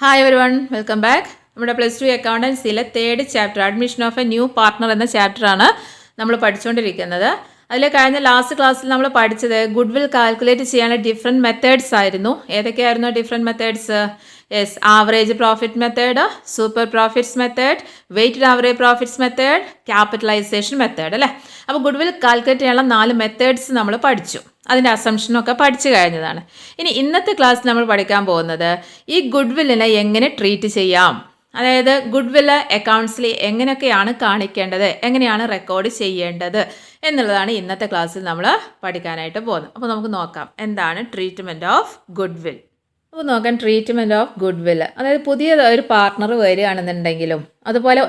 Hi everyone welcome back നമ്മുടെ plus two അക്കൗണ്ടൻസിയിലെ third chapter admission of a new partner എന്ന ചാപ്റ്ററാണ് നമ്മൾ പഠിച്ചുകൊണ്ടിരിക്കുന്നത് അതിൽ കഴിഞ്ഞ ലാസ്റ്റ് ക്ലാസ്സിൽ നമ്മൾ പഠിച്ചത് ഗുഡ് വിൽ കാൽക്കുലേറ്റ് ചെയ്യാനുള്ള ഡിഫറെന്റ് മെത്തേഡ്സ് ആയിരുന്നു. ഏതൊക്കെയായിരുന്നു different methods yes average profit method super profits method weighted average profits method capitalisation method അല്ലേ? അപ്പോൾ ഗുഡ് വിൽ കാൽക്കുലേറ്റ് ചെയ്യാനുള്ള നാല് മെത്തേഡ്സ് നമ്മൾ പഠിച്ചു. അതിന്റെ അസംഷനൊക്കെ പഠിച്ചു കഴിഞ്ഞതാണ്. ഇനി ഇന്നത്തെ ക്ലാസ് നമ്മൾ പഠിക്കാൻ പോകുന്നത് ഈ ഗുഡ് വില്ലിനെ എങ്ങനെ ട്രീറ്റ് ചെയ്യാം? അതായത് ഗുഡ് വില്ല് അക്കൗണ്ട്സിൽ എങ്ങനെയൊക്കെയാണ് കാണിക്കേണ്ടത്? എങ്ങനെയാണ് റെക്കോർഡ് ചെയ്യേണ്ടത്? എന്നുള്ളതാണ് ഇന്നത്തെ ക്ലാസ്സിൽ നമ്മൾ പഠിക്കാനായിട്ട് പോകുന്നത്. അപ്പോൾ നമുക്ക് നോക്കാം. എന്താണ് ട്രീറ്റ്മെന്റ് ഓഫ് ഗുഡ് വിൽ അപ്പോൾ നോക്കാം ട്രീറ്റ്മെന്റ് ഓഫ് ഗുഡ് വിൽ അതായത് പുതിയ ഒരു പാർട്ട്ണർ വരികയാണെന്നുണ്ടെങ്കിലും അതുപോലെ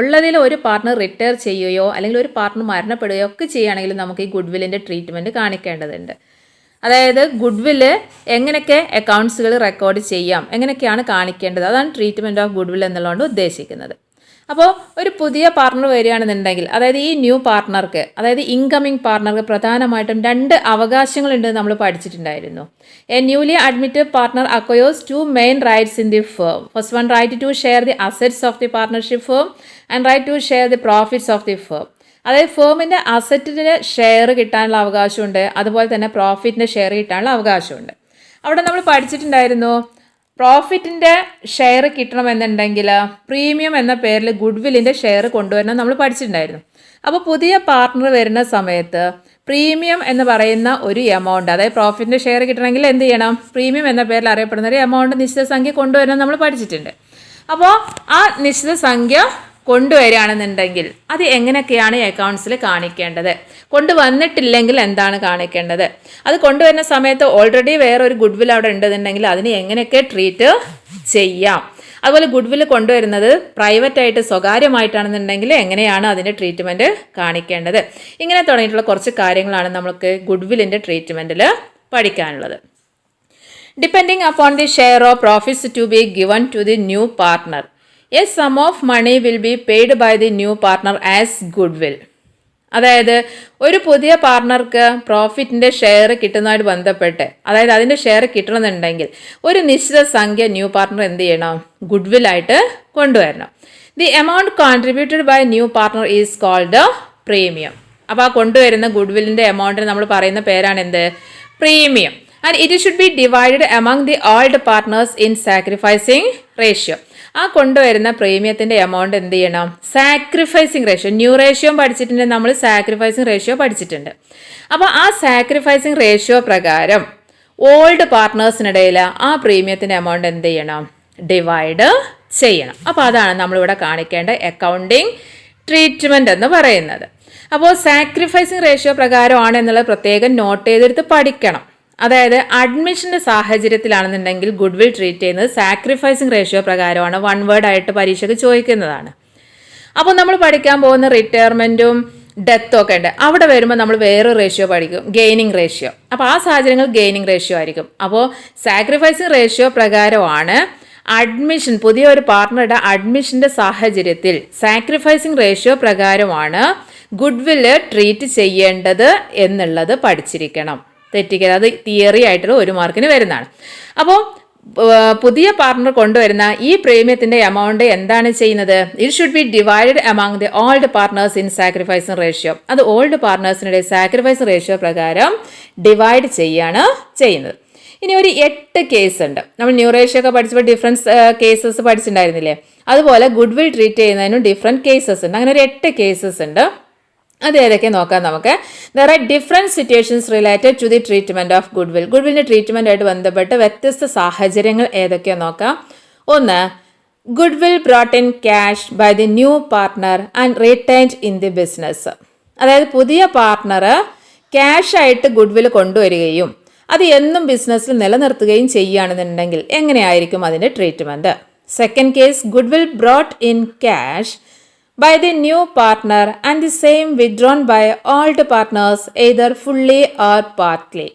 ഉള്ളതിൽ ഒരു പാർട്ണർ റിട്ടയർ ചെയ്യുകയോ അല്ലെങ്കിൽ ഒരു പാർട്ണർ മരണപ്പെടുകയോ ഒക്കെ ചെയ്യുകയാണെങ്കിലും നമുക്ക് ഈ ഗുഡ് വില്ലിന്റെ ട്രീറ്റ്മെന്റ് കാണിക്കേണ്ടതുണ്ട്. അതായത് ഗുഡ് വില്ല് എങ്ങനെയൊക്കെ അക്കൗണ്ട്സുകൾ റെക്കോർഡ് ചെയ്യാം എങ്ങനെയൊക്കെയാണ് കാണിക്കേണ്ടത്? അതാണ് ട്രീറ്റ്മെന്റ് ഓഫ് ഗുഡ് വിൽ എന്നുള്ളതുകൊണ്ട് ഉദ്ദേശിക്കുന്നത്. അപ്പോൾ ഒരു പുതിയ പാർട്ണർ വരികയാണെന്നുണ്ടെങ്കിൽ അതായത് ഈ ന്യൂ പാർട്ണർക്ക് അതായത് ഇൻകമ്മിങ് പാർട്ണർക്ക് പ്രധാനമായിട്ടും രണ്ട് അവകാശങ്ങളുണ്ട് നമ്മൾ പഠിച്ചിട്ടുണ്ടായിരുന്നു. A newly admitted partner acquires two main rights in the firm first one right to share the assets of the partnership firm and right to share the profits of the firm അതായത് ഫേമിന്റെ അസറ്റിന് share കിട്ടാനുള്ള അവകാശമുണ്ട് അതുപോലെ തന്നെ പ്രോഫിറ്റിന്റെ share കിട്ടാനുള്ള അവകാശമുണ്ട്. അവിടെ നമ്മൾ പഠിച്ചിട്ടുണ്ടായിരുന്നു പ്രോഫിറ്റിന്റെ ഷെയർ കിട്ടണമെന്നുണ്ടെങ്കിൽ പ്രീമിയം എന്ന പേരിൽ ഗുഡ് വില്ലിന്റെ ഷെയർ കൊണ്ടുവരണം നമ്മൾ പഠിച്ചിട്ടുണ്ടായിരുന്നു. അപ്പോൾ പുതിയ പാർട്ട്ണർ വരുന്ന സമയത്ത് പ്രീമിയം എന്ന് പറയുന്ന ഒരു എമൗണ്ട് അതായത് പ്രോഫിറ്റിന്റെ ഷെയർ കിട്ടണമെങ്കിൽ എന്ത് ചെയ്യണം? പ്രീമിയം എന്ന പേരിൽ അറിയപ്പെടുന്ന ഒരു എമൗണ്ട് നിശ്ചിത സംഖ്യ കൊണ്ടുവരണം നമ്മൾ പഠിച്ചിട്ടുണ്ട്. അപ്പോൾ ആ നിശ്ചിത സംഖ്യ കൊണ്ടുവരികയാണെന്നുണ്ടെങ്കിൽ അത് എങ്ങനെയൊക്കെയാണ് അക്കൗണ്ട്സിൽ കാണിക്കേണ്ടത്? കൊണ്ടുവന്നിട്ടില്ലെങ്കിൽ എന്താണ് കാണിക്കേണ്ടത്? അത് കൊണ്ടുവരുന്ന സമയത്ത് ഓൾറെഡി വേറൊരു ഗുഡ് വിൽ അവിടെ ഉണ്ടെന്നുണ്ടെങ്കിൽ അതിനെ എങ്ങനെയൊക്കെ ട്രീറ്റ് ചെയ്യാം? അതുപോലെ ഗുഡ് വിൽ കൊണ്ടുവരുന്നത് പ്രൈവറ്റ് ആയിട്ട് സ്വകാര്യമായിട്ടാണെന്നുണ്ടെങ്കിൽ എങ്ങനെയാണ് അതിന്റെ ട്രീറ്റ്മെന്റ് കാണിക്കേണ്ടത്? ഇങ്ങനെ തുടങ്ങിയിട്ടുള്ള കുറച്ച് കാര്യങ്ങളാണ് നമുക്ക് ഗുഡ് വില്ലിന്റെ ട്രീറ്റ്മെന്റിൽ പഠിക്കാനുള്ളത്. Depending upon the share of profits to be given to the new new partner. Sum of money will be paid by the new partner as goodwill അതായത് ഒരു പുതിയ പാർട്ണർക്ക് പ്രോഫിറ്റിന്റെ ഷെയർ കിട്ടുന്നതായിട്ട് ബന്ധപ്പെട്ട് അതായത് അതിന്റെ ഷെയർ കിട്ടണമെന്നുണ്ടെങ്കിൽ ഒരു നിശ്ചിത സംഖ്യ ന്യൂ പാർട്ണർ എന്ത് ചെയ്യണം? ഗുഡ് വില്ലായിട്ട് കൊണ്ടുവരണം. The amount contributed by new partner is called premium അപ്പോൾ ആ കൊണ്ടുവരുന്ന ഗുഡ് വില്ലിന്റെ എമൗണ്ടിന് നമ്മൾ പറയുന്ന പേരാണ് എന്ത് premium and it should be divided among the old partners in sacrificing ratio ആ കൊണ്ടുവരുന്ന പ്രീമിയത്തിന്റെ എമൗണ്ട് എന്ത് ചെയ്യണം? സാക്രിഫൈസിങ് റേഷ്യോ ന്യൂ റേഷ്യോ പഠിച്ചിട്ടുണ്ട്. നമ്മൾ സാക്രിഫൈസിങ് റേഷ്യോ പഠിച്ചിട്ടുണ്ട്. അപ്പോൾ ആ സാക്രിഫൈസിങ് റേഷ്യോ പ്രകാരം ഓൾഡ് പാർട്ട്നേഴ്സിനിടയിൽ ആ പ്രീമിയത്തിന്റെ എമൗണ്ട് എന്ത് ചെയ്യണം? ഡിവൈഡ് ചെയ്യണം. അപ്പോൾ അതാണ് നമ്മളിവിടെ കാണിക്കേണ്ട അക്കൗണ്ടിങ് ട്രീറ്റ്മെന്റ് എന്ന് പറയുന്നത്. അപ്പോൾ സാക്രിഫൈസിങ് റേഷ്യോ പ്രകാരമാണ് എന്നുള്ളത് പ്രത്യേകം നോട്ട് ചെയ്തെടുത്ത് പഠിക്കണം. അതായത് അഡ്മിഷന്റെ സാഹചര്യത്തിലാണെന്നുണ്ടെങ്കിൽ ഗുഡ് വിൽ ട്രീറ്റ് ചെയ്യുന്നത് സാക്രിഫൈസിങ് റേഷ്യോ പ്രകാരമാണ് വൺ വേർഡ് ആയിട്ട് പരീക്ഷയ്ക്ക് ചോദിക്കുന്നതാണ്. അപ്പോൾ നമ്മൾ പഠിക്കാൻ പോകുന്ന റിട്ടയർമെന്റും ഡെത്തും ഒക്കെ ഉണ്ട്. അവിടെ വരുമ്പോൾ നമ്മൾ വേറെ റേഷ്യോ പഠിക്കും ഗെയിനിങ് റേഷ്യോ അപ്പോൾ ആ സാഹചര്യങ്ങൾ ഗെയിനിങ് റേഷ്യോ ആയിരിക്കും. അപ്പോൾ സാക്രിഫൈസിങ് റേഷ്യോ പ്രകാരമാണ് അഡ്മിഷൻ പുതിയ ഒരു പാർട്ട്ണറുടെ അഡ്മിഷന്റെ സാഹചര്യത്തിൽ സാക്രിഫൈസിങ് റേഷ്യോ പ്രകാരമാണ് ഗുഡ് വില്ല് ട്രീറ്റ് ചെയ്യേണ്ടത് എന്നുള്ളത് പഠിച്ചിരിക്കണം. തെറ്റിക്കരുത് അത് തിയറി ആയിട്ടുള്ള ഒരു മാർക്കിന് വരുന്നതാണ്. അപ്പോൾ പുതിയ പാർട്ണർ കൊണ്ടുവരുന്ന ഈ പ്രീമിയത്തിന്റെ എമൗണ്ട് എന്താണ് ചെയ്യുന്നത്? It should be divided among the old partners in sacrificing ratio അത് ഓൾഡ് പാർട്ട്നേഴ്സിനുടെ സാക്രിഫൈസ് റേഷ്യോ പ്രകാരം ഡിവൈഡ് ചെയ്യാണ് ചെയ്യുന്നത്. ഇനി ഒരു എട്ട് കേസ് ഉണ്ട്. നമ്മൾ ന്യൂ റേഷ്യോ ഒക്കെ പഠിച്ചപ്പോൾ ഡിഫറൻസ് കേസസ് പഠിച്ചിട്ടുണ്ടായിരുന്നില്ലേ? അതുപോലെ ഗുഡ് വിൽ ട്രീറ്റ് ചെയ്യുന്നതിനും ഡിഫറെന്റ് കേസസ് ഉണ്ട്. അങ്ങനെ ഒരു എട്ട് കേസസ് ഉണ്ട്. അത് ഏതൊക്കെ നോക്കാം നമുക്ക്. There are different situations related to the treatment of goodwill good വില്ലിന്റെ ട്രീറ്റ്മെന്റായിട്ട് ബന്ധപ്പെട്ട് വ്യത്യസ്ത സാഹചര്യങ്ങൾ ഏതൊക്കെയാണ് നോക്കാം. ഒന്ന് goodwill brought in cash by the new partner and retained in the business അതായത് പുതിയ പാർട്ട്ണർ ക്യാഷായിട്ട് ഗുഡ് വിൽ കൊണ്ടുവരികയും അത് എന്നും ബിസിനസ്സിൽ നിലനിർത്തുകയും ചെയ്യുകയാണെന്നുണ്ടെങ്കിൽ എങ്ങനെയായിരിക്കും അതിന്റെ treatment second case goodwill brought in cash by the new partner and the same withdrawn by old partners either fully or partly.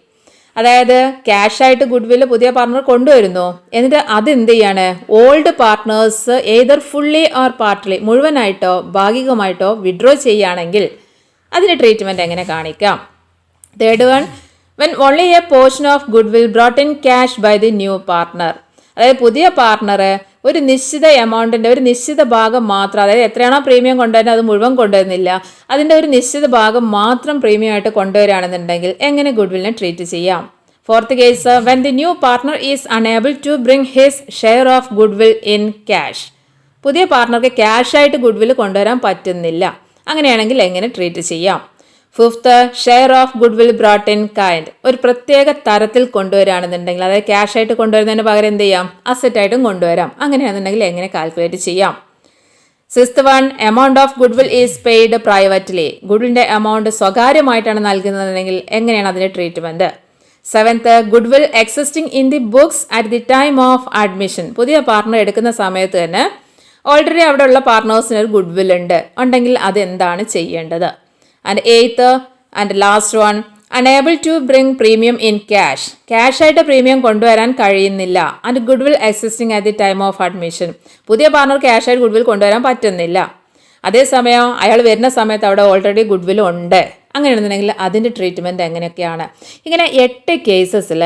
അതായത് ക്യാഷ് ആയിട്ട് ഗുഡ് വില്ല് പുതിയ പാർട്ണർ കൊണ്ടുവരുന്നു. എന്നിട്ട് അത് എന്ത് ചെയ്യാണ് old partners either fully or partly മുഴുവനായിട്ടോ ഭാഗികമായിട്ടോ withdraw ചെയ്യുകയാണെങ്കിൽ അതിന്റെ ട്രീറ്റ്മെന്റ് എങ്ങനെ കാണിക്കാം? Third one when only a portion of goodwill brought in cash by the new partner അതായത് പുതിയ പാർട്ണർ ഒരു നിശ്ചിത എമൗണ്ടിന്റെ ഒരു നിശ്ചിത ഭാഗം മാത്രം അതായത് എത്രയാണോ പ്രീമിയം കൊണ്ടുവരുന്നത് അത് മുഴുവൻ കൊണ്ടുവരുന്നില്ല. അതിന്റെ ഒരു നിശ്ചിത ഭാഗം മാത്രം പ്രീമിയം ആയിട്ട് കൊണ്ടുവരികയാണെന്നുണ്ടെങ്കിൽ എങ്ങനെ ഗുഡ്വില്ലിനെ ട്രീറ്റ് ചെയ്യാം? Fourth case when the new partner is unable to bring his share of goodwill in cash പുതിയ പാർട്ട്ണർക്ക് ക്യാഷായിട്ട് ഗുഡ്വിൽ കൊണ്ടുവരാൻ പറ്റുന്നില്ല. അങ്ങനെയാണെങ്കിൽ എങ്ങനെ ട്രീറ്റ് ചെയ്യാം? Fifth share of goodwill brought in kind ഒരു പ്രത്യേക തരത്തിൽ കൊണ്ടുവരാണെന്നുണ്ടെങ്കിൽ അതായത് ക്യാഷ് ആയിട്ട് കൊണ്ടുവരുന്നതിന് പകരം എന്ത് ചെയ്യാം? അസറ്റായിട്ടും കൊണ്ടുവരാം. അങ്ങനെയാണെന്നുണ്ടെങ്കിൽ എങ്ങനെ കാൽക്കുലേറ്റ് ചെയ്യാം? Sixth one amount of goodwill is paid privately ഗുഡ്വിലിന്റെ amount സ്വകാര്യമായിട്ടാണ് നൽകുന്നതെങ്കിൽ എങ്ങനെയാണ് അതിന്റെ treatment seventh goodwill existing in the books at the time of admission പുതിയ പാർട്ണർ എടുക്കുന്ന സമയത്ത് തന്നെ ഓൾറെഡി അവിടെയുള്ള പാർട്ണേഴ്സിന് ഒരു ഗുഡ് വിൽ ഉണ്ട്. ഉണ്ടെങ്കിൽ അതെന്താണ് ചെയ്യേണ്ടത്? And eighth and last one unable to bring premium in cash ആയിട്ട് പ്രീമിയം കൊണ്ടുവരാൻ കഴിയുന്നില്ല. And goodwill existing at the time of admission പുതിയ പാർട്ണർ ക്യാഷായിട്ട് ഗുഡ്വിൽ കൊണ്ടുവരാൻ പറ്റുന്നില്ല. അതേസമയം അയാൾ വരുന്ന സമയത്ത് അവിടെ ഓൾറെഡി ഗുഡ് വിൽ ഉണ്ട്. അങ്ങനെയാണെന്നുണ്ടെങ്കിൽ അതിന്റെ ട്രീറ്റ്മെന്റ് എങ്ങനെയൊക്കെയാണ്? ഇങ്ങനെ എട്ട് കേസസിൽ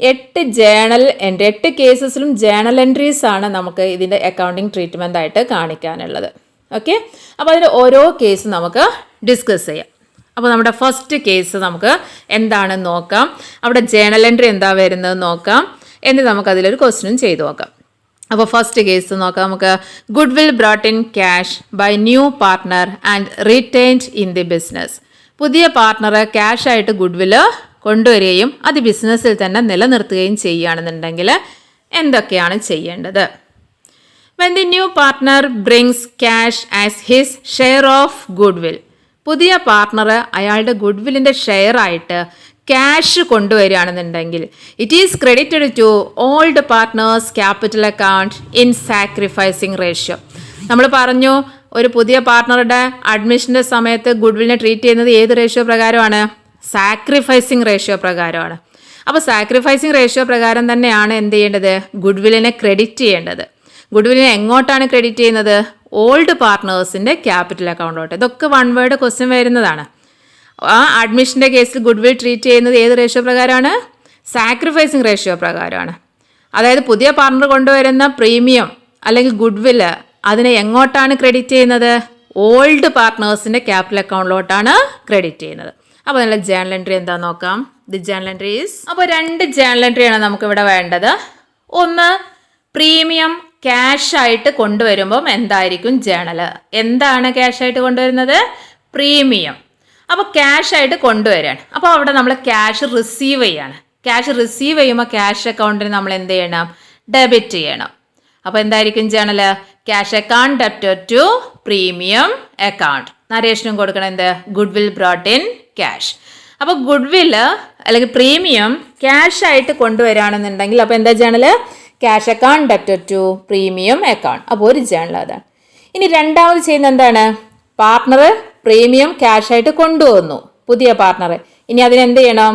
എട്ട് ജേണൽ എൻട്രി എട്ട് കേസസിലും ജേണൽ എൻട്രീസ് ആണ് നമുക്ക് ഇതിന്റെ അക്കൗണ്ടിങ് ട്രീറ്റ്മെന്റ് ആയിട്ട് കാണിക്കാനുള്ളത്. ഓക്കെ അപ്പോൾ അതിന്റെ ഓരോ കേസ് നമുക്ക് ഡിസ്കസ് ചെയ്യാം. അപ്പോൾ നമ്മുടെ ഫസ്റ്റ് കേസ് നമുക്ക് എന്താണെന്ന് നോക്കാം. അവിടെ ജേണൽ എൻട്രി എന്താ വരുന്നത് നോക്കാം. എന്നിട്ട് നമുക്ക് അതിലൊരു ക്വസ്റ്റ്യൻ ചെയ്തു നോക്കാം. അപ്പോൾ ഫസ്റ്റ് കേസ് നോക്കാം. നമുക്ക് goodwill brought in cash by new partner and retained in the business പുതിയ പാർട്ട്ണർ ക്യാഷായിട്ട് ഗുഡ് വിൽ കൊണ്ടുവരികയും അത് ബിസിനസ്സിൽ തന്നെ നിലനിർത്തുകയും ചെയ്യുകയാണെന്നുണ്ടെങ്കിൽ എന്തൊക്കെയാണ് ചെയ്യേണ്ടത്? When the new partner brings cash as his share of goodwill പുതിയ പാർട്ണർ അയാളുടെ ഗുഡ് വില്ലിന്റെ ഷെയർ ആയിട്ട് cash കൊണ്ടുവരികയാണെന്നുണ്ടെങ്കിൽ it is credited to old partners capital account in sacrificing ratio നമ്മൾ പറഞ്ഞു ഒരു പുതിയ പാർട്ട്ണറുടെ അഡ്മിഷന്റെ സമയത്ത് ഗുഡ് വില്ലിനെ ട്രീറ്റ് ചെയ്യുന്നത് ഏത് റേഷ്യോ പ്രകാരമാണ്? സാക്രിഫൈസിങ് റേഷ്യോ പ്രകാരമാണ്. അപ്പോൾ സാക്രിഫൈസിങ് റേഷ്യോ പ്രകാരം തന്നെയാണ് എന്ത് ചെയ്യേണ്ടത്? ഗുഡ് വില്ലിനെ ക്രെഡിറ്റ് ചെയ്യേണ്ടത്. ഗുഡ് വില്ലിനെ എങ്ങോട്ടാണ് ക്രെഡിറ്റ് ചെയ്യുന്നത്? ഓൾഡ് പാർട്ട്നേഴ്സിന്റെ ക്യാപിറ്റൽ അക്കൗണ്ടിലോട്ട് ഇതൊക്കെ വൺ വേർഡ് ക്വസ്റ്റ്യൻ വരുന്നതാണ്. ആ അഡ്മിഷന്റെ കേസിൽ ഗുഡ് വിൽ ട്രീറ്റ് ചെയ്യുന്നത് ഏത് റേഷ്യോ പ്രകാരമാണ്? സാക്രിഫൈസിങ് റേഷ്യോ പ്രകാരമാണ്. അതായത് പുതിയ പാർട്ണർ കൊണ്ടുവരുന്ന പ്രീമിയം അല്ലെങ്കിൽ ഗുഡ് വില്ല് അതിനെ എങ്ങോട്ടാണ് ക്രെഡിറ്റ് ചെയ്യുന്നത്? ഓൾഡ് പാർട്ട്നേഴ്സിന്റെ ക്യാപിറ്റൽ അക്കൗണ്ടിലോട്ടാണ് ക്രെഡിറ്റ് ചെയ്യുന്നത്. അപ്പോൾ നല്ല ജേണൽ എൻട്രി എന്താ നോക്കാം. ദി ജേണൽ എൻട്രീസ് അപ്പോൾ രണ്ട് ജേണൽ എൻട്രിയാണ് നമുക്കിവിടെ വേണ്ടത്. ഒന്ന് പ്രീമിയം ക്യാഷ് ആയിട്ട് കൊണ്ടുവരുമ്പം എന്തായിരിക്കും ജേണൽ എന്താണ് ക്യാഷ് ആയിട്ട് കൊണ്ടുവരുന്നത്? പ്രീമിയം അപ്പോൾ ക്യാഷ് ആയിട്ട് കൊണ്ടുവരികയാണ് അപ്പോൾ അവിടെ നമ്മൾ ക്യാഷ് റിസീവ് ചെയ്യാണ്. ക്യാഷ് റിസീവ് ചെയ്യുമ്പോൾ ക്യാഷ് അക്കൗണ്ടിന് നമ്മൾ എന്ത് ചെയ്യണം? ഡെബിറ്റ് ചെയ്യണം. അപ്പോൾ എന്തായിരിക്കും journal cash account debtor to premium account നരേഷനും കൊടുക്കണം എന്ത്? Goodwill brought in cash അപ്പോൾ ഗുഡ് വില്ല് അല്ലെങ്കിൽ പ്രീമിയം ക്യാഷ് ആയിട്ട് കൊണ്ടുവരികയാണെന്നുണ്ടെങ്കിൽ അപ്പോൾ എന്താ journal cash account debtor to premium account അപ്പോൾ ഒരു ജേണൽ അതാണ്. ഇനി രണ്ടാമത് ചെയ്യുന്ന എന്താണ്? പാർട്ട്ണർ പ്രീമിയം ക്യാഷ് ആയിട്ട് കൊണ്ടുവന്നു. പുതിയ പാർട്ട്ണർ ഇനി അതിനെന്ത് ചെയ്യണം?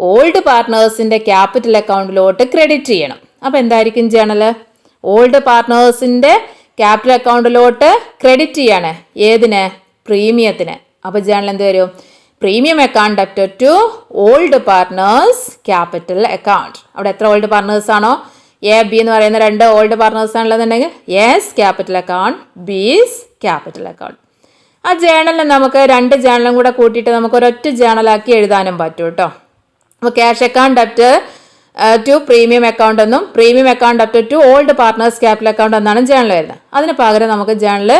ഓൾഡ് പാർട്ട്നേഴ്സിന്റെ ക്യാപിറ്റൽ അക്കൗണ്ടിലോട്ട് ക്രെഡിറ്റ് ചെയ്യണം. അപ്പോൾ എന്തായിരിക്കും ജേണൽ ഓൾഡ് പാർട്ട്നേഴ്സിന്റെ ക്യാപിറ്റൽ അക്കൗണ്ടിലോട്ട് ക്രെഡിറ്റ് ചെയ്യാണ്. ഏതിന്? പ്രീമിയത്തിന് അപ്പോൾ ജേണൽ എന്ത് വരും? Premium account debtor to old partners capital account അവിടെ എത്ര ഓൾഡ് പാർട്ട്നേഴ്സ് ആണോ? എ ബി എന്ന് പറയുന്ന രണ്ട് ഓൾഡ് പാർട്ട്നേഴ്സ് ആണെന്നുണ്ടെങ്കിൽ A's capital account B's capital account ആ ജേണലിൽ നമുക്ക് രണ്ട് ജേണലും കൂടെ കൂട്ടിയിട്ട് നമുക്ക് ഒരൊറ്റ ജേണലാക്കി എഴുതാനും പറ്റും കേട്ടോ അപ്പോൾ cash account debit to premium account എന്നും premium account debit to old partners capital account എന്നാണ് ജേണൽ വരുന്നത്. അതിന് പകരം നമുക്ക് ജേണൽ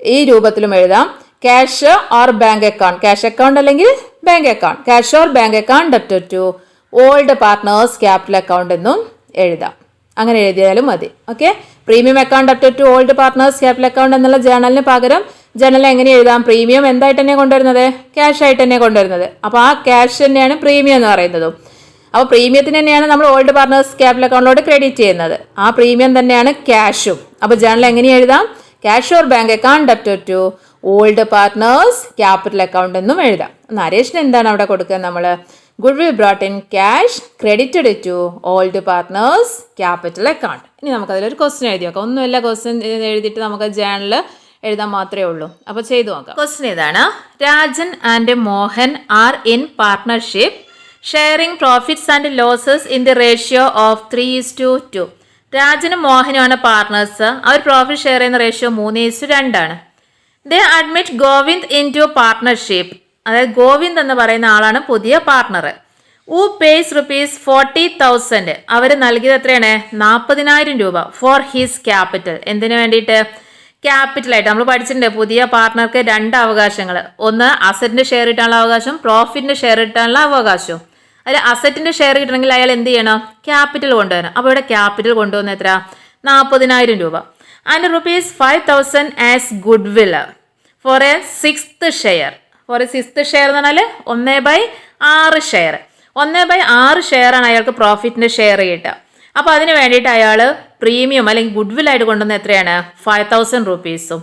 ഈ രൂപത്തിലും എഴുതാം. Cash or bank account cash account അല്ലെങ്കിൽ bank account cash or bank account debit to old partners capital account എന്നും എഴുതാം. അങ്ങനെ എഴുതിയാലും മതി. Okay premium account up to old partners capital account എന്നുള്ള ജേണലിന് പകരം ജേണൽ എങ്ങനെ എഴുതാം? പ്രീമിയം എന്തായിട്ട് തന്നെ കൊണ്ടുവരുന്നത്? ക്യാഷ് ആയിട്ട് തന്നെ കൊണ്ടുവരുന്നത്. അപ്പോൾ ആ ക്യാഷ് തന്നെയാണ് പ്രീമിയം എന്ന് പറയുന്നതും. അപ്പോൾ പ്രീമിയത്തിന് തന്നെയാണ് നമ്മൾ ഓൾഡ് പാർട്ട്നേഴ്സ് ക്യാപിറ്റൽ അക്കൗണ്ടിലോട്ട് ക്രെഡിറ്റ് ചെയ്യുന്നത്. ആ പ്രീമിയം തന്നെയാണ് ക്യാഷും അപ്പോൾ ജേണൽ എങ്ങനെ എഴുതാം? Cash or bank account up to old partners capital account എന്നും എഴുതാം. നരേഷിന് എന്താണ് അവിടെ കൊടുക്കുക നമ്മൾ goodwill brought in cash credited to old partners capital account ഇനി നമുക്കതിലൊരു ക്വസ്റ്റ്യൻ എഴുതി നോക്കാം. ഒന്നുമില്ല ക്വസ്റ്റ്യൻ എഴുതിയിട്ട് നമുക്ക് ജേണൽ എഴുതാൻ മാത്രമേ ഉള്ളൂ. അപ്പോൾ ചെയ്തു നോക്കാം. ക്വസ്റ്റ്യൻ ഇതാണ് Rajan and Mohan are in partnership sharing profits and losses in the ratio of three is to two രാജനും മോഹനുമാണ് പാർട്ട്നേഴ്സ് അവർ പ്രോഫിറ്റ് ഷെയർ ചെയ്യുന്ന റേഷ്യോ മൂന്ന് ഈസ് ടു രണ്ടാണ് they admit Govind into partnership അതായത് ഗോവിന്ദ് എന്ന് പറയുന്ന ആളാണ് പുതിയ partner who pays rupees forty thousand അവർ നൽകിയത് എത്രയാണ്? നാൽപ്പതിനായിരം രൂപ ഫോർ ഹിസ് ക്യാപിറ്റൽ എന്തിനു വേണ്ടിയിട്ട്? ക്യാപിറ്റലായിട്ട് നമ്മൾ പഠിച്ചിട്ടുണ്ട് പുതിയ പാർട്ണർക്ക് രണ്ട് അവകാശങ്ങൾ ഒന്ന് അസറ്റിന്റെ ഷെയർ കിട്ടാനുള്ള അവകാശം പ്രോഫിറ്റിന്റെ ഷെയർ കിട്ടാനുള്ള അവകാശവും. അതിൽ അസറ്റിന്റെ ഷെയർ കിട്ടണമെങ്കിൽ അയാൾ എന്ത് ചെയ്യണം? ക്യാപിറ്റൽ കൊണ്ടുവരണം. അപ്പോൾ ഇവിടെ ക്യാപിറ്റൽ കൊണ്ടുവന്ന എത്ര? നാൽപ്പതിനായിരം രൂപ. And rupees five thousand as goodwill for a sixth share a sixth share എന്ന് പറഞ്ഞാൽ ഒന്ന് ബൈ ആറ് ഷെയർ ഒന്ന് ബൈ ആറ് ഷെയർ ആണ് അയാൾക്ക് പ്രോഫിറ്റിന്റെ ഷെയർ കിട്ടുക. അപ്പോൾ അതിന് വേണ്ടിയിട്ട് അയാൾ പ്രീമിയം അല്ലെങ്കിൽ ഗുഡ് ആയിട്ട് കൊണ്ടുവന്ന എത്രയാണ്? Five thousand റുപ്പീസും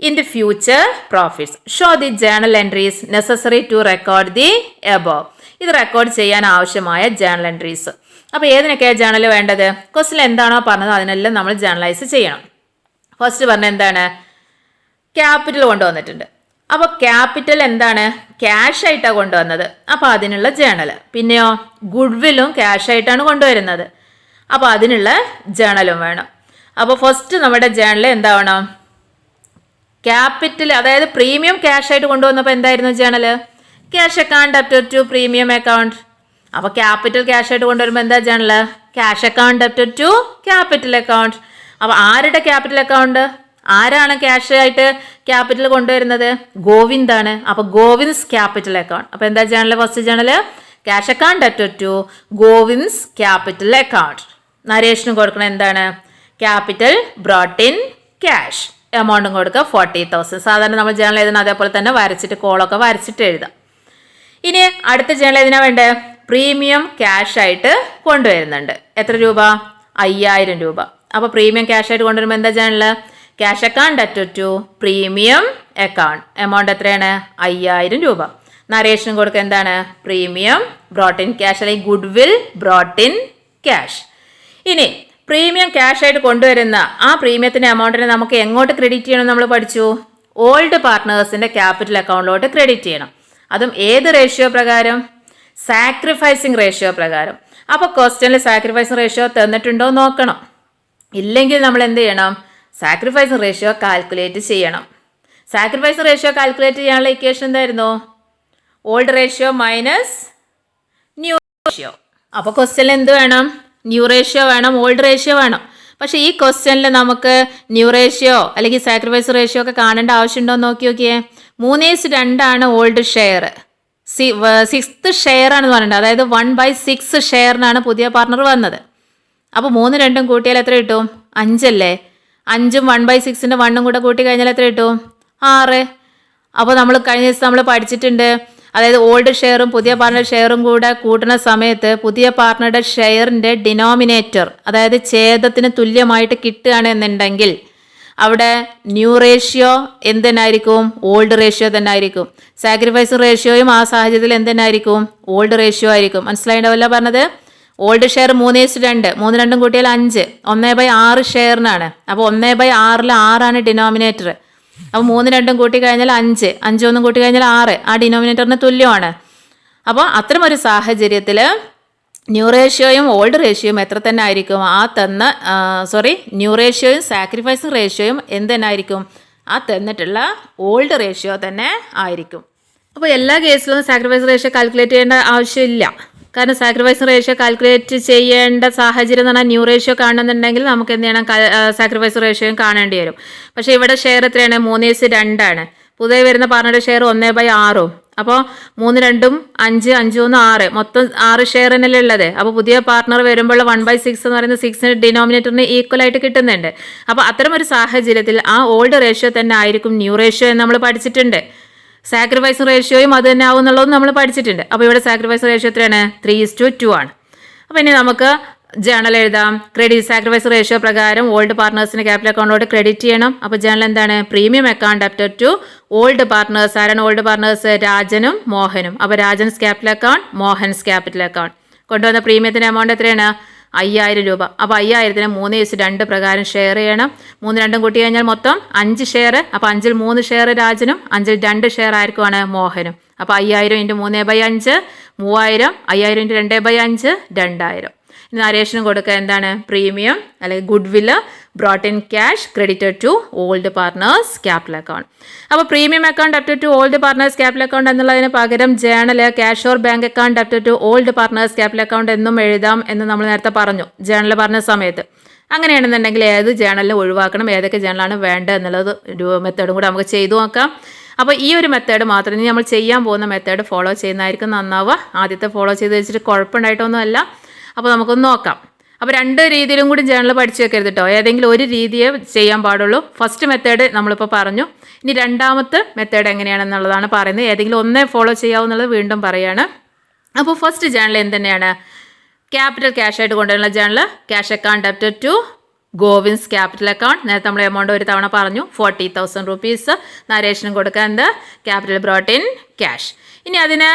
in the future profits show the journal entries necessary to record the above ഇത് റെക്കോർഡ് ചെയ്യാൻ ആവശ്യമായ ജേണൽ എൻട്രീസ് അപ്പോൾ ഏതിനൊക്കെയാണ് ജേണൽ വേണ്ടത്? ക്വസ്റ്റിൽ എന്താണോ പറഞ്ഞത് അതിനെല്ലാം നമ്മൾ ജേണലൈസ് ചെയ്യണം. ഫസ്റ്റ് പറഞ്ഞ എന്താണ്? ക്യാപിറ്റൽ കൊണ്ടുവന്നിട്ടുണ്ട്. അപ്പോൾ ക്യാപിറ്റൽ എന്താണ്? ക്യാഷ് ആയിട്ടാണ് കൊണ്ടുവന്നത്. അപ്പോൾ അതിനുള്ള ജേണൽ പിന്നെയോ ഗുഡ് വില്ലും ക്യാഷ് ആയിട്ടാണ് കൊണ്ടുവരുന്നത്. അപ്പോൾ അതിനുള്ള ജേണലും വേണം. അപ്പോൾ ഫസ്റ്റ് നമ്മുടെ ജേണൽ എന്താവണം? ക്യാപിറ്റൽ അതായത് പ്രീമിയം ക്യാഷ് ആയിട്ട് കൊണ്ടുവന്നപ്പോൾ എന്തായിരുന്നു journal cash account up to premium account അപ്പോൾ ക്യാപിറ്റൽ ക്യാഷ് ആയിട്ട് കൊണ്ടുവരുമ്പോൾ എന്താ journal cash account up to capital account അപ്പോൾ ആരുടെ ക്യാപിറ്റൽ അക്കൗണ്ട് ആരാണ് ക്യാഷ് ആയിട്ട് ക്യാപിറ്റൽ കൊണ്ടുവരുന്നത്? ഗോവിന്ദാണ് അപ്പോൾ ഗോവിന്ദ്സ് ക്യാപിറ്റൽ അക്കൗണ്ട് അപ്പോൾ എന്താ journal first journal cash account at to Govind's capital account നരേഷിന് കൊടുക്കണം എന്താണ്? ക്യാപിറ്റൽ ബ്രോട്ട് ഇൻ ക്യാഷ് എമൗണ്ടും കൊടുക്കുക ഫോർട്ടി തൗസൻഡ് സാധാരണ നമ്മൾ ജേണൽ എഴുതുന്ന അതേപോലെ തന്നെ വരച്ചിട്ട് കോളൊക്കെ വരച്ചിട്ട് എഴുതാം. ഇനി അടുത്ത ജേണൽ ഏതിനാ വേണ്ടേ? പ്രീമിയം ക്യാഷ് ആയിട്ട് കൊണ്ടുവരുന്നുണ്ട്. എത്ര രൂപ? അയ്യായിരം രൂപ. അപ്പോൾ പ്രീമിയം ക്യാഷ് ആയിട്ട് കൊണ്ടുവരുമ്പോൾ എന്താ journal cash account at to premium account amount എത്രയാണ്? അയ്യായിരം രൂപ. നരേഷനും കൊടുക്കുക എന്താണ്? പ്രീമിയം ബ്രോട്ട് ഇൻ ക്യാഷ് അല്ലെങ്കിൽ goodwill brought in cash ഇനി പ്രീമിയം ക്യാഷ് ആയിട്ട് കൊണ്ടുവരുന്ന ആ പ്രീമിയത്തിന്റെ എമൗണ്ടിനെ നമുക്ക് എങ്ങോട്ട് ക്രെഡിറ്റ് ചെയ്യണം നമ്മൾ പഠിച്ചു? ഓൾഡ് പാർട്ട്നേഴ്സിന്റെ ക്യാപിറ്റൽ അക്കൗണ്ടിലോട്ട് ക്രെഡിറ്റ് ചെയ്യണം. അതും ഏത് റേഷ്യോ പ്രകാരം? സാക്രിഫൈസിങ് റേഷ്യോ പ്രകാരം. അപ്പോൾ ക്വസ്റ്റ്യനിൽ സാക്രിഫൈസിങ് റേഷ്യോ തന്നിട്ടുണ്ടോ നോക്കണം. ഇല്ലെങ്കിൽ നമ്മൾ എന്ത് ചെയ്യണം? സാക്രിഫൈസിങ് റേഷ്യോ കാൽക്കുലേറ്റ് ചെയ്യണം. സാക്രിഫൈസ് റേഷ്യോ കാൽക്കുലേറ്റ് ചെയ്യാനുള്ള ഇക്വേഷൻ എന്തായിരുന്നു? Old ratio minus new ratio അപ്പോൾ ക്വസ്റ്റ്യനിൽ എന്ത് വേണം? ന്യൂ റേഷ്യോ വേണം ഓൾഡ് റേഷ്യോ വേണം. പക്ഷേ ഈ ക്വസ്റ്റ്യനിൽ നമുക്ക് ന്യൂ റേഷ്യോ അല്ലെങ്കിൽ സാക്രിഫൈസ് റേഷ്യോ ഒക്കെ കാണേണ്ട ആവശ്യമുണ്ടോ നോക്കി നോക്കിയേ. മൂന്നേസ് രണ്ടാണ് ഓൾഡ് ഷെയർ സി സിക്സ്ത് ഷെയർ ആണെന്ന് പറഞ്ഞിട്ടുണ്ട്. അതായത് വൺ ബൈ സിക്സ് ഷെയറിനാണ് പുതിയ പാർട്ണർ വന്നത്. അപ്പോൾ മൂന്ന് രണ്ടും കൂട്ടിയാൽ എത്ര കിട്ടും? അഞ്ചല്ലേ? അഞ്ചും വൺ ബൈ സിക്സിന്റെ വണ്ണും കൂടെ കൂട്ടി കഴിഞ്ഞാൽ എത്ര കിട്ടും? ആറ്. അപ്പോൾ നമ്മൾ കഴിഞ്ഞ ദിവസം നമ്മൾ പഠിച്ചിട്ടുണ്ട്. അതായത് ഓൾഡ് ഷെയറും പുതിയ പാർട്ണർ ഷെയറും കൂടെ കൂട്ടുന്ന സമയത്ത് പുതിയ പാർട്ണറുടെ ഷെയറിന്റെ ഡിനോമിനേറ്റർ അതായത് ഛേദത്തിന് തുല്യമായിട്ട് കിട്ടുകയാണ് എന്നുണ്ടെങ്കിൽ അവിടെ ന്യൂ റേഷ്യോ എന്തെന്നായിരിക്കും? ഓൾഡ് റേഷ്യോ തന്നെ ആയിരിക്കും സാക്രിഫൈസ് റേഷ്യോയും ആ സാഹചര്യത്തിൽ എന്തെന്നായിരിക്കും? ഓൾഡ് റേഷ്യോ ആയിരിക്കും. മനസ്സിലായിട്ടുണ്ടാവില്ല പറഞ്ഞത്? ഓൾഡ് ഷെയർ മൂന്നേസ് രണ്ട് മൂന്ന് രണ്ടും കൂട്ടിയാൽ അഞ്ച്. ഒന്നേ ബൈ ആറ് ഷെയറിനാണ്. അപ്പോൾ ഒന്നേ ബൈ ആറിൽ ആറാണ് ഡിനോമിനേറ്റർ. അപ്പോൾ മൂന്ന് രണ്ടും കൂട്ടി കഴിഞ്ഞാൽ അഞ്ച് അഞ്ച് ഒന്നും കൂട്ടി കഴിഞ്ഞാൽ ആറ്. ആ ഡിനോമിനേറ്ററിന് തുല്യമാണ്. അപ്പോൾ അത്തരം ഒരു സാഹചര്യത്തിൽ ന്യൂ റേഷ്യോയും ഓൾഡ് റേഷ്യോയും എത്ര തന്നെ ആയിരിക്കും? ആ തന്ന സോറി ന്യൂ റേഷ്യോയും സാക്രിഫൈസിങ് റേഷ്യോയും എന്ത് തന്നെ ആയിരിക്കും? ആ തന്നിട്ടുള്ള ഓൾഡ് റേഷ്യോ തന്നെ ആയിരിക്കും. അപ്പോൾ എല്ലാ കേസിലും സാക്രിഫൈസ് റേഷ്യോ കാൽക്കുലേറ്റ് ചെയ്യേണ്ട ആവശ്യമില്ല. കാരണം സാക്രിഫൈസ് റേഷ്യോ കാൽക്കുലേറ്റ് ചെയ്യേണ്ട സാഹചര്യം എന്ന് പറഞ്ഞാൽ ന്യൂ റേഷ്യോ കാണുന്നുണ്ടെങ്കിൽ നമുക്ക് എന്ത് ചെയ്യണം? സാക്രിഫൈസ് റേഷ്യോയും കാണേണ്ടി വരും. പക്ഷേ ഇവിടെ ഷെയർ എത്രയാണ്? മൂന്നേസ് രണ്ടാണ് പുതിയ വരുന്ന പാർട്ണറുടെ ഷെയർ ഒന്നേ ബൈ ആറും. അപ്പോൾ മൂന്ന് രണ്ടും അഞ്ച് അഞ്ച് ഒന്ന് ആറ്. മൊത്തം ആറ് ഷെയർ തന്നെയല്ലേ ഉള്ളത്? അപ്പോൾ പുതിയ പാർട്ണർ വരുമ്പോൾ വൺ ബൈ സിക്സ് എന്ന് പറയുന്ന സിക്സിന് ഡിനോമിനേറ്ററിന് ഈക്വൽ ആയിട്ട് കിട്ടുന്നുണ്ട്. അപ്പോൾ അത്തരം ഒരു സാഹചര്യത്തിൽ ആ ഓൾഡ് റേഷ്യോ തന്നെ ആയിരിക്കും ന്യൂ റേഷ്യോ എന്ന് നമ്മൾ പഠിച്ചിട്ടുണ്ട്. സാക്രിഫൈസ് റേഷ്യോയും അത് തന്നെ ആവും എന്നുള്ളതും നമ്മൾ പഠിച്ചിട്ടുണ്ട്. അപ്പോൾ ഇവിടെ സാക്രിഫൈസ് റേഷ്യോ എത്രയാണ്? ത്രീ ഇസ് ടു ടു ആണ്. അപ്പോൾ ഇനി നമുക്ക് ജേണൽ എഴുതാം. ക്രെഡിറ്റ് സാക്രിഫൈസ് റേഷ്യോ പ്രകാരം ഓൾഡ് പാർട്ട്നേഴ്സിന് ക്യാപിറ്റൽ അക്കൗണ്ടിലോട്ട് ക്രെഡിറ്റ് ചെയ്യണം. അപ്പോൾ ജേണൽ എന്താണ്? Premium account debtor to old partners ആരാണ് ഓൾഡ് പാർട്ട്നേഴ്സ് രാജനും മോഹനും. അപ്പോൾ Rajan's capital account Mohan's capital account കൊണ്ടുവന്ന പ്രീമിയത്തിന്റെ എമൗണ്ട് എത്രയാണ്? അയ്യായിരം രൂപ. അപ്പോൾ അയ്യായിരത്തിന് മൂന്ന് ദിവസം രണ്ട് പ്രകാരം ഷെയർ ചെയ്യണം. മൂന്ന് രണ്ടും കൂട്ടി കഴിഞ്ഞാൽ മൊത്തം അഞ്ച് ഷെയർ അപ്പോൾ അഞ്ചിൽ മൂന്ന് ഷെയർ രാജനും അഞ്ചിൽ രണ്ട് ഷെയർ ആയിരിക്കുവാണ് മോഹനും. അപ്പോൾ അയ്യായിരം ഇന്റു മൂന്ന് ബൈ അഞ്ച് മൂവായിരം. അയ്യായിരം ഇന്റു രണ്ട് ബൈ അഞ്ച് രണ്ടായിരം. നരേഷനും കൊടുക്കുക. എന്താണ്? പ്രീമിയം അല്ലെങ്കിൽ goodwill brought in cash credited to old partners capital account അപ്പോൾ premium account debtor to old partners capital account എന്നുള്ളതിന് പകരം journal cash or bank account debtor to old partners capital account എന്നും എഴുതാം എന്ന് നമ്മൾ നേരത്തെ പറഞ്ഞു ജേണൽ പറഞ്ഞ സമയത്ത്. അങ്ങനെയാണെന്നുണ്ടെങ്കിൽ ഏത് ജേണലിൽ ഒഴിവാക്കണം ഏതൊക്കെ ജേണലാണ് വേണ്ടത് എന്നുള്ളത് ഒരു മെത്തേഡും കൂടെ നമുക്ക് ചെയ്തു നോക്കാം. അപ്പോൾ ഈ ഒരു മെത്തേഡ് മാത്രം ഇനി നമ്മൾ ചെയ്യാൻ പോകുന്ന മെത്തേഡ് ഫോളോ ചെയ്യുന്നതായിരിക്കും നന്നാവുക. ആദ്യത്തെ ഫോളോ ചെയ്ത് വെച്ചിട്ട് കുഴപ്പമുണ്ടായിട്ടൊന്നുമല്ല. അപ്പോൾ നമുക്കൊന്ന് നോക്കാം. അപ്പോൾ രണ്ട് രീതിയിലും കൂടി ജേണൽ പഠിച്ചു വെക്കരുത് കേട്ടോ ഏതെങ്കിലും ഒരു രീതിയെ ചെയ്യാൻ പാടുള്ളൂ. ഫസ്റ്റ് മെത്തേഡ് നമ്മളിപ്പോൾ പറഞ്ഞു. ഇനി രണ്ടാമത്തെ മെത്തേഡ് എങ്ങനെയാണെന്നുള്ളതാണ് പറയുന്നത്. ഏതെങ്കിലും ഒന്നേ ഫോളോ ചെയ്യാവുന്നുള്ളത് വീണ്ടും പറയാണ്. അപ്പോൾ ഫസ്റ്റ് ജേണൽ എന്ത് ക്യാപിറ്റൽ ക്യാഷ് ആയിട്ട് കൊണ്ടുവരുന്ന journal cash account debtor to Govind's capital account നേരത്തെ നമ്മൾ എമൗണ്ട് ഒരു തവണ പറഞ്ഞു. ഫോർട്ടി തൗസൻഡ് റുപ്പീസ് നരേഷനും കൊടുക്കാൻ എന്ത്? ക്യാപിറ്റൽ ബ്രോട്ട് ഇൻ ക്യാഷ് ഇനി അതിന്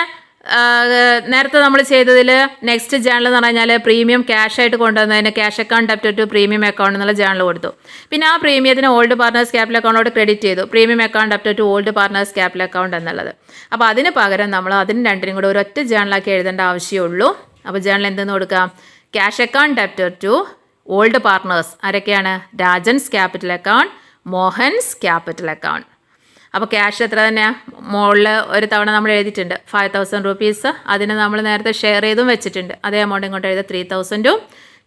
നേരത്തെ നമ്മൾ ചെയ്തതിൽ നെക്സ്റ്റ് ജേണൽ എന്ന് പറഞ്ഞാൽ പ്രീമിയം ക്യാഷ് ആയിട്ട് കൊണ്ടുവന്നതിന് cash account debit to premium account എന്നുള്ള ജേണൽ കൊടുത്തു. പിന്നെ ആ പ്രീമിയത്തിന് ഓൾഡ് പാർട്ട്നേഴ്സ് ക്യാപിറ്റൽ അക്കൗണ്ടോട് ക്രെഡിറ്റ് ചെയ്തു. Premium account debit to old partners capital account എന്നുള്ളത്. അപ്പോൾ അതിന് പകരം നമ്മൾ അതിന് രണ്ടിനും കൂടെ ഒരൊറ്റ ജേണലാക്കി എഴുതേണ്ട ആവശ്യമുള്ളൂ അപ്പോൾ ജേണൽ എന്തെന്ന് കൊടുക്കാം? Cash account debtor to old partners ആരൊക്കെയാണ്? Rajan's capital account Mohan's capital account. അപ്പോൾ ക്യാഷ് എത്ര തന്നെയാണ് മുകളിൽ ഒരു തവണ നമ്മൾ എഴുതിയിട്ടുണ്ട്. ഫൈവ് തൗസൻഡ് റുപ്പീസ് അതിന് നമ്മൾ നേരത്തെ ഷെയർ ചെയ്തും വെച്ചിട്ടുണ്ട്. അതേ എമൗണ്ട് ഇങ്ങോട്ട് എഴുതുക ത്രീ തൗസൻഡും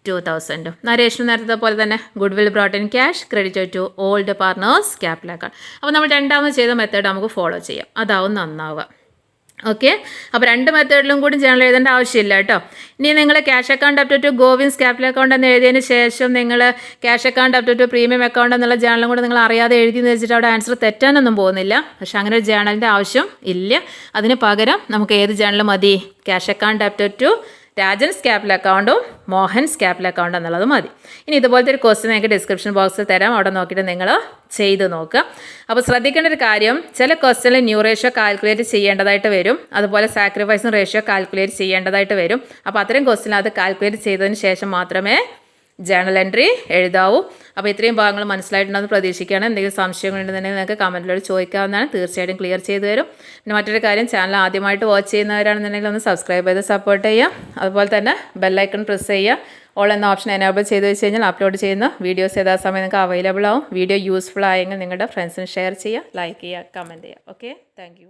ടു തൗസൻഡും നരേഷിന് നേരത്തെ പോലെ തന്നെ goodwill brought in cash credit to old partners capital account അപ്പോൾ നമ്മൾ രണ്ടാമത് ചെയ്ത മെത്തേഡ് നമുക്ക് ഫോളോ ചെയ്യാം. അതാവും നന്നാവുക. ഓക്കെ? അപ്പോൾ രണ്ട് മെത്തേഡിലും കൂടി ജേണൽ എഴുതേണ്ട ആവശ്യമില്ല കേട്ടോ. ഇനി നിങ്ങൾ cash account up to Govind's capital account എന്ന് എഴുതിയതിന് ശേഷം നിങ്ങൾ cash account up to premium account എന്നുള്ള ജേണലും കൂടെ നിങ്ങൾ അറിയാതെ എഴുതിയെന്ന് വെച്ചിട്ട് അവിടെ ആൻസർ തെറ്റാനൊന്നും പോകുന്നില്ല. പക്ഷെ അങ്ങനെ ഒരു ജേണലിന്റെ ആവശ്യം ഇല്ല. അതിന് പകരം നമുക്ക് ഏത് ജേണൽ മതി? Cash account up to Rajan's capital അക്കൗണ്ടും മോഹൻസ് ക്യാപിറ്റൽ അക്കൗണ്ട് എന്നുള്ളത് മതി. ഇനി ഇതുപോലത്തെ ഒരു ക്വസ്റ്റ്യൻ നിങ്ങൾക്ക് ഡിസ്ക്രിപ്ഷൻ ബോക്സിൽ തരാം. അവിടെ നോക്കിയിട്ട് നിങ്ങൾ ചെയ്ത് നോക്കുക. അപ്പോൾ ശ്രദ്ധിക്കേണ്ട ഒരു കാര്യം ചില ക്വസ്റ്റ്യനിൽ ന്യൂ റേഷ്യോ കാൽക്കുലേറ്റ് ചെയ്യേണ്ടതായിട്ട് വരും. അതുപോലെ സാക്രിഫൈസും റേഷ്യോ കാൽക്കുലേറ്റ് ചെയ്യേണ്ടതായിട്ട് വരും. അപ്പോൾ അത്തരം ക്വസ്റ്റ്യൻ അത് കാൽക്കുലേറ്റ് ചെയ്തതിന് ശേഷം മാത്രമേ ജേണൽ എൻട്രി എഴുതാവും. അപ്പോൾ ഇത്രയും ഭാഗങ്ങൾ മനസ്സിലായിട്ടുണ്ടെന്ന് പ്രതീക്ഷിക്കുകയാണ്. എന്തെങ്കിലും സംശയങ്ങളുണ്ടെന്നുണ്ടെങ്കിൽ നിങ്ങൾക്ക് കമന്റിലൂടെ ചോദിക്കാവുന്നതാണ്. തീർച്ചയായിട്ടും ക്ലിയർ ചെയ്തു തരും. പിന്നെ മറ്റൊരു കാര്യം ചാനൽ ആദ്യമായിട്ട് വാച്ച് ചെയ്യുന്നവരാണെന്നുണ്ടെങ്കിൽ ഒന്ന് സബ്സ്ക്രൈബ് ചെയ്ത് സപ്പോർട്ട് ചെയ്യുക. അതുപോലെ തന്നെ ബെല്ലൈക്കൺ പ്രസ് ചെയ്യുക. ഓൾ എന്ന ഓപ്ഷൻ എനേബിൾ ചെയ്ത് വെച്ച് കഴിഞ്ഞാൽ അപ്ലോഡ് ചെയ്യുന്ന വീഡിയോസ് യഥാസമയം നിങ്ങൾക്ക് അവൈലബിൾ ആവും. വീഡിയോ യൂസ്ഫുൾ ആയെങ്കിൽ നിങ്ങളുടെ ഫ്രണ്ട്സിന് ഷെയർ ചെയ്യുക ലൈക്ക് ചെയ്യുക കമന്റ് ചെയ്യുക. Okay thank